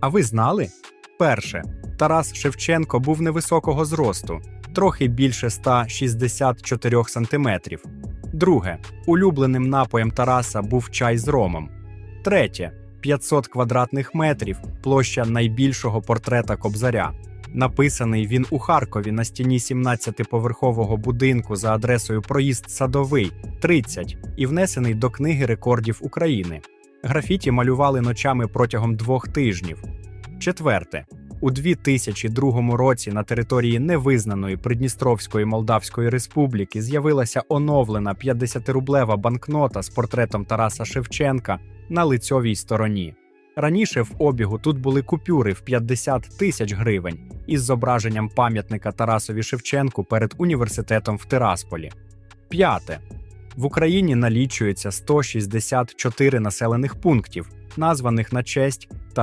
А ви знали? Перше. Тарас Шевченко був невисокого зросту, трохи більше 164 сантиметрів. Друге. Улюбленим напоєм Тараса був чай з ромом. Третє. 500 квадратних метрів площа найбільшого портрета Кобзаря. Написаний він у Харкові на стіні 17-поверхового будинку за адресою Проїзд Садовий 30 і внесений до книги рекордів України. Графіті малювали ночами протягом двох тижнів. Четверте. У 2002 році на території невизнаної Придністровської Молдавської Республіки з'явилася оновлена 50-рублева банкнота з портретом Тараса Шевченка на лицьовій стороні. Раніше в обігу тут були купюри в 50 тисяч гривень із зображенням пам'ятника Тарасові Шевченку перед університетом в Тирасполі. П'яте. В Україні налічується 164 населених пунктів, названих на честь Тараса